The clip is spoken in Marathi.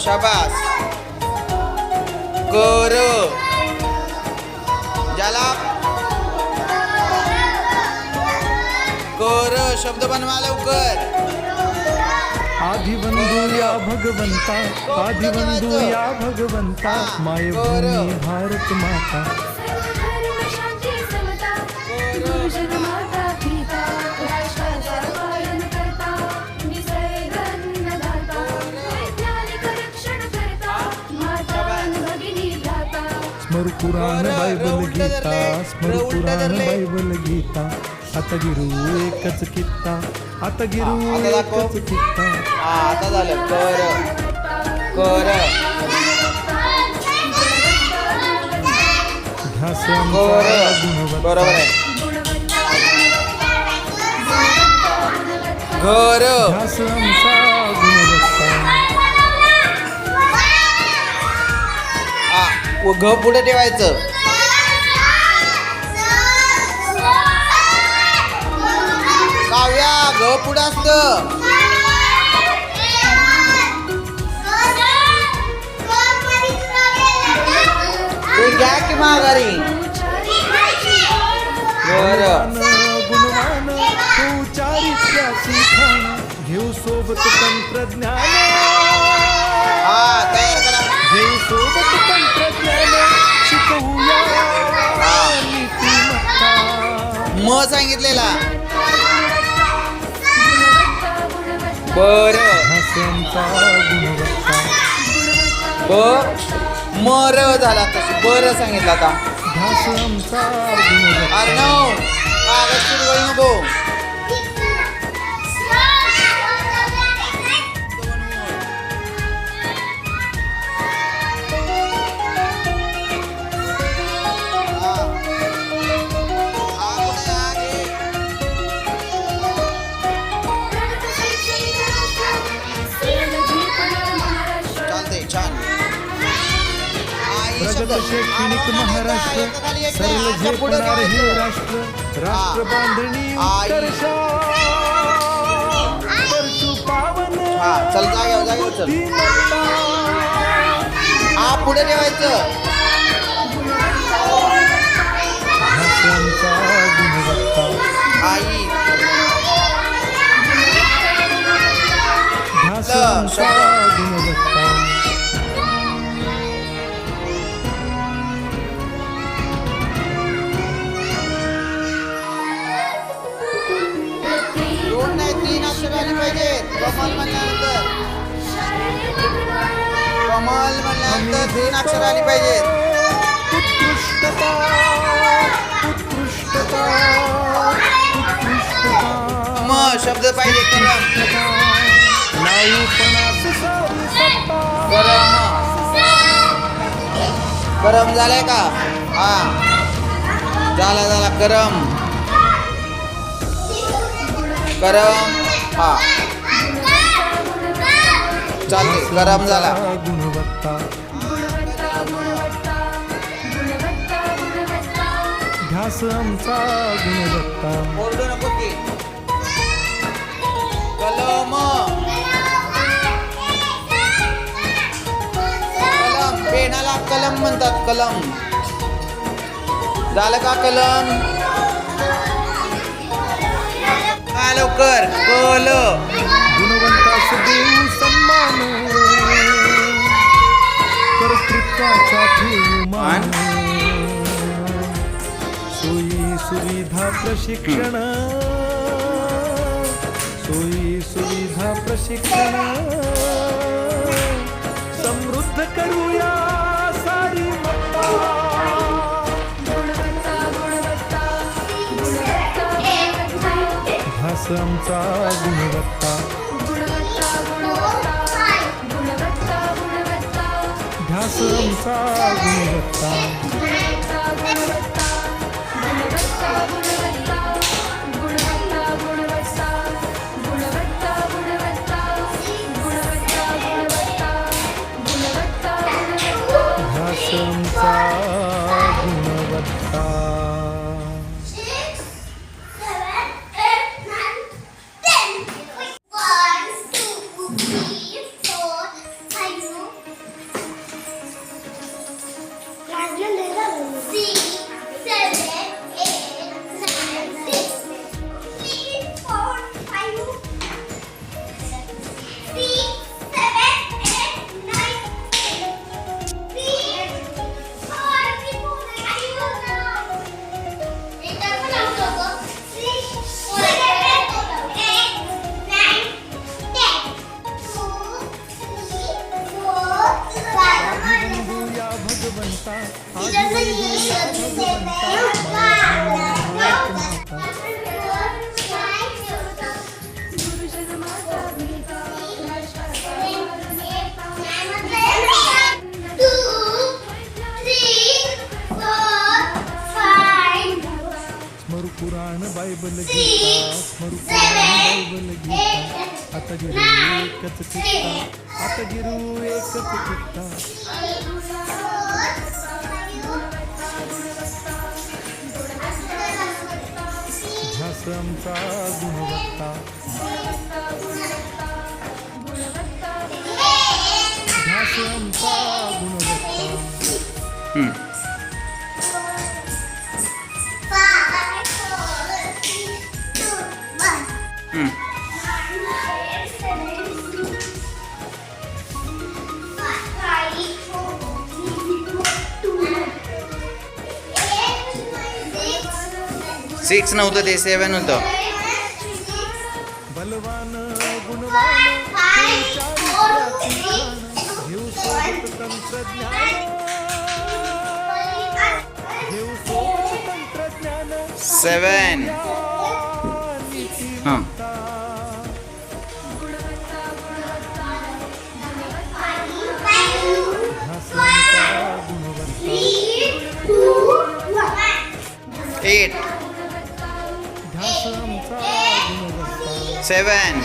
शाबास. कर ज्याला कर शब्द बनवा लवकर. आदिवंदू या भगवंता आदिवंदू या भगवंता मायभूमी भारत माता. पुराण बायबल गीता. स्मर पुराण. बायबल गीता. आता गिरू एकच कित्ता आता गिरू. एकच कित्ता हा आता झालं. कर कर. ध्यास बरोबर आहे. घर ध्यास व घ पुढे ठेवायचं. काव्या घ पुढे असतं. घ्या की माघारी. बरं. गुणवान घेऊ सोबत तंत्रज्ञान. सांगितलेला. बर. ब म र झाला तसं बर सांगितलं आता. अर्णव कागद चिडवळी नको. प्रगत शैक्षणिक महाराष्ट्र पुढे झेपणार हे. राष्ट्र राष्ट्र बांधणी आई. उत्कर्षा परशु पावन चल. हा पुढे ठेवायचं भाषांचा गुणवत्ता आई भाषांचा कमल म्हणल्यानंतर. कमल म्हणल्यानंतर तीन अक्षर आली पाहिजेत. उत्कृष्टता उत्कृष्टता उत्कृष्टता. म शब्द पाहिजे करम करम झालाय का? हा. झाला झाला. करम. करम. हा. चालते. करम झाला. गुणवत्ता. ध्यास आमचा गुणवत्ता. ओरडू नको की. कलम. कलम. पेनाला कलम म्हणतात कलम. झालं का कलम? लवकर. कल प्रशिक्षण. सोयी सुविधा प्रशिक्षण. समृद्ध करूया सारी भास आमचा गुणवत्ता. ध्यास आमचा गुणवत्ता. आता गिरू एकच चित्ता आता गिरू एकच चित्ता झास आमचा गुणवत्ता झास आमचा गुणवत्ता सिक्स नव्हतं ते सेवन होतं. बलवान सेवन हां. एट. ध्यास आमचा गुणवत्ता सेवन